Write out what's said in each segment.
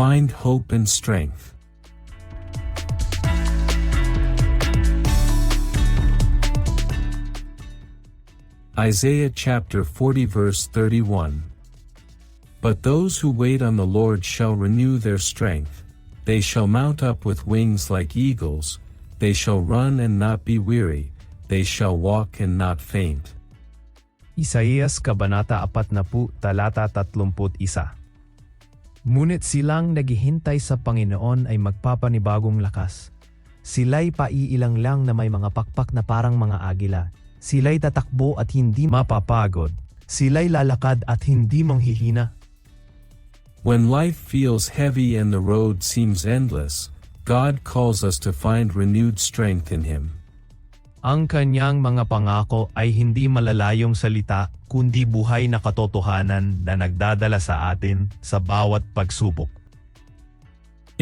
find hope and strength. Isaiah chapter 40 verse 31. But those who wait on the Lord shall renew their strength. They shall mount up with wings like eagles. They shall run and not be weary. They shall walk and not faint. Isaías Kabanata 40 talata 31 Ngunit silang naghihintay sa Panginoon ay magpapanibagong lakas. Sila'y paiilang lang na may mga pakpak na parang mga agila. Sila'y tatakbo at hindi mapapagod. Sila'y lalakad at hindi manghihina. When life feels heavy and the road seems endless, God calls us to find renewed strength in Him. Ang kanyang mga pangako ay hindi malalayong salita kundi buhay na katotohanan na nagdadala sa atin sa bawat pagsubok.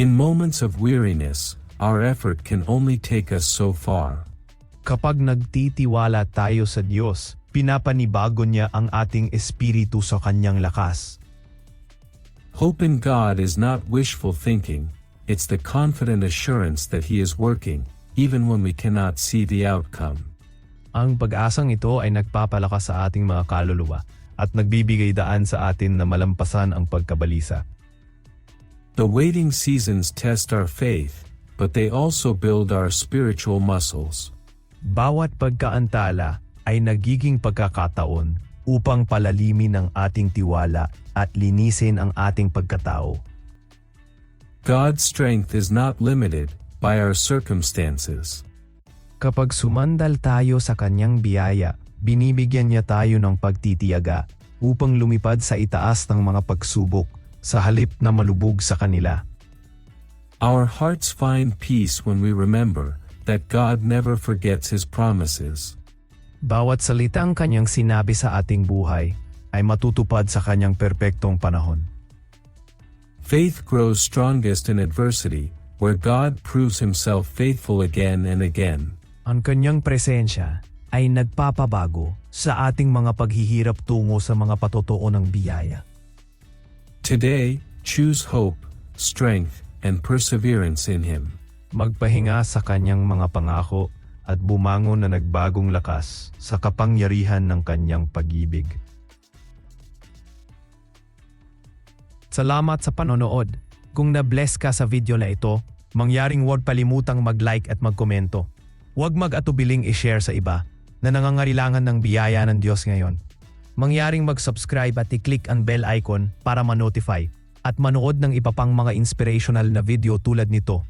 In moments of weariness, our effort can only take us so far. Kapag nagtitiwala tayo sa Diyos, pinapanibago niya ang ating espiritu sa kanyang lakas. Hope in God is not wishful thinking, it's the confident assurance that He is working, even when we cannot see the outcome. Ang pag-asang ito ay nagpapalakas sa ating mga kaluluwa at nagbibigay daan sa atin na malampasan ang pagkabalisa. The waiting seasons test our faith, but they also build our spiritual muscles. Bawat pagkaantala ay nagiging pagkakataon upang palalimin ang ating tiwala at linisin ang ating pagkatao. God's strength is not limited by our circumstances. Kapag sumandal tayo sa kanyang biyaya, binibigyan niya tayo ng pagtitiyaga upang lumipad sa itaas ng mga pagsubok sa halip na malubog sa kanila. Our hearts find peace when we remember that God never forgets His promises. Bawat salitang kanyang sinabi sa ating buhay ay matutupad sa kanyang perpektong panahon. Faith grows strongest in adversity, where God proves Himself faithful again and again. Ang kanyang presensya ay nagpapabago sa ating mga paghihirap tungo sa mga patotoo ng biyaya. Today, choose hope, strength, and perseverance in Him. Magpahinga sa kanyang mga pangako at bumangon na nagbagong lakas sa kapangyarihan ng kanyang pag-ibig. Salamat sa panonood. Kung na-bless ka sa video na ito, mangyaring huwag palimutang mag-like at magkomento. Huwag mag-atubiling i-share sa iba na nangangailangan ng biyaya ng Diyos ngayon. Mangyaring mag-subscribe at i-click ang bell icon para ma-notify at manood ng iba pang mga inspirational na video tulad nito